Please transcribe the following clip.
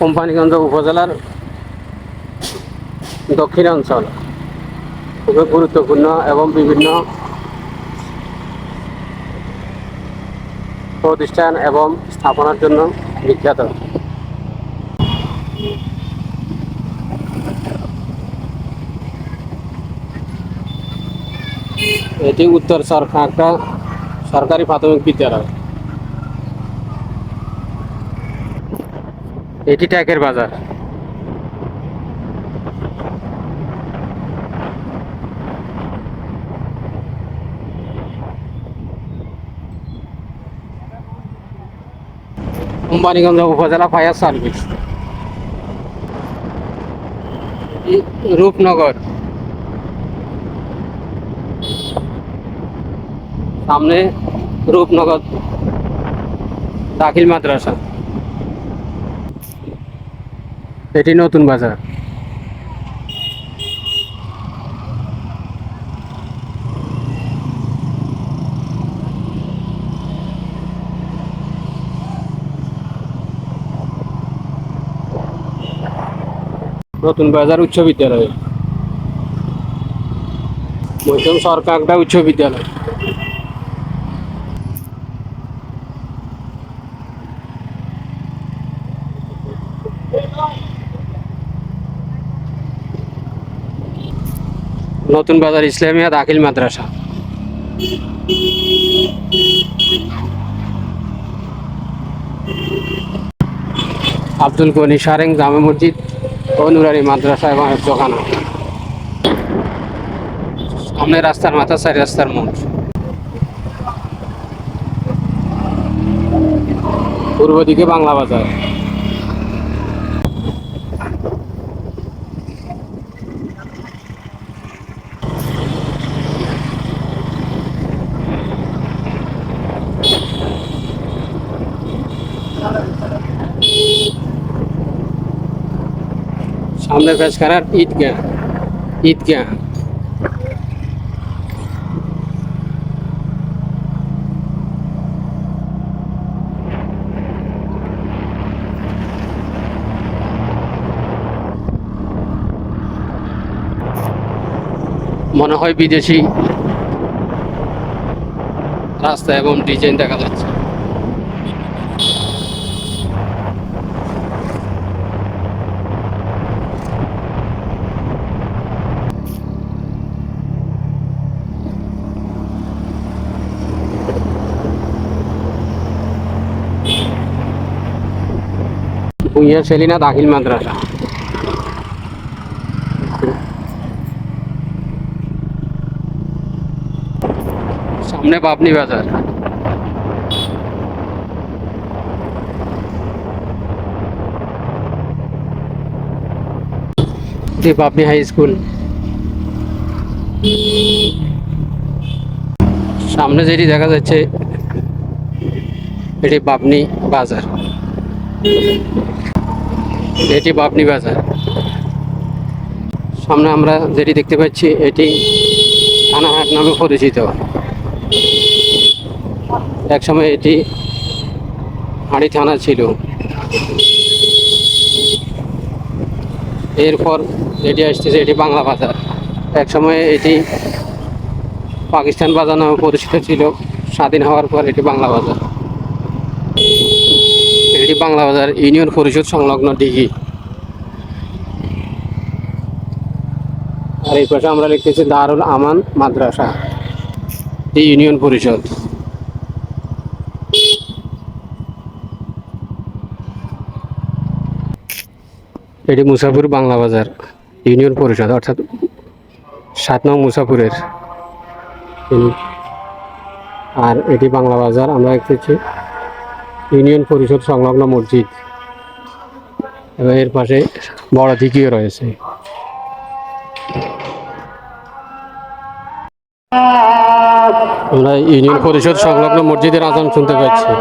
কোম্পানিগঞ্জ উপজেলার দক্ষিণাঞ্চল। খুবই গুরুত্বপূর্ণ এবং বিভিন্ন প্রতিষ্ঠান এবং স্থাপনার জন্য বিখ্যাত। এটি উত্তর সরকারটা সরকারি প্রাথমিক বিদ্যালয়। এটি ট্যাকের বাজার। কোম্পানিগঞ্জ উপজেলা ফায়ার সার্ভিস। রূপনগর। সামনে রূপনগর দাখিল মাদ্রাসা। এটি নতুন বাজার। নতুন বাজার উচ্চ বিদ্যালয়। মধ্যম সরকারটা উচ্চ বিদ্যালয়। নতুন বাজার ইসলামিয়া দাখিল মাদ্রাসা। আব্দুল গনি সারেং জামে মসজিদ ও নুরারি মাদ্রাসা এবং দোকান সামনে রাস্তার মাথা চারি রাস্তার মোড়। পূর্ব দিকে বাংলা বাজার। সামনে পেশকারার ঈদগাহ ঈদগাহ মনে হয় বিদেশি রাস্তা এবং ডিজাইন দেখা যাচ্ছে। ভুঁইয়া সেলিনা দাখিল মাদ্রাসা। সামনে বাবনি বাজার। এটি বাবনি হাই স্কুল। সামনে যেটি দেখা যাচ্ছে, এটি বাবনি বাজার। এটি বাপনি বাজার। সামনে আমরা যেটি দেখতে পাচ্ছি, এটি থানাহাট নামে পরিচিত। একসময় এটি হাঁড়ি থানা ছিল। এরপর এটি আসতেছে, এটি বাংলা বাজার। একসময় এটি পাকিস্তান বাজার নামে পরিচিত ছিল। স্বাধীন হওয়ার পর এটি বাংলা বাজার। এটি বাংলা বাজার ইউনিয়ন পরিষদ সংলগ্ন দিঘি আর এই পাশে আমরা লিখতেছি দারুল আমান মাদ্রাসা, এই ইউনিয়ন পরিষদ। এটি মুসাফুর বাংলা বাজার ইউনিয়ন পরিষদ, অর্থাৎ সাত নং মুসাফুরের। আর এটি বাংলা বাজার, আমরা দেখতেছি ইউনিয়ন পরিষদ সংলগ্ন মসজিদ। এবং এর পাশে বড় দিঘিও রয়েছে। আমরা ইউনিয়ন পরিষদ সংলগ্ন মসজিদের আজান শুনতে পাচ্ছি।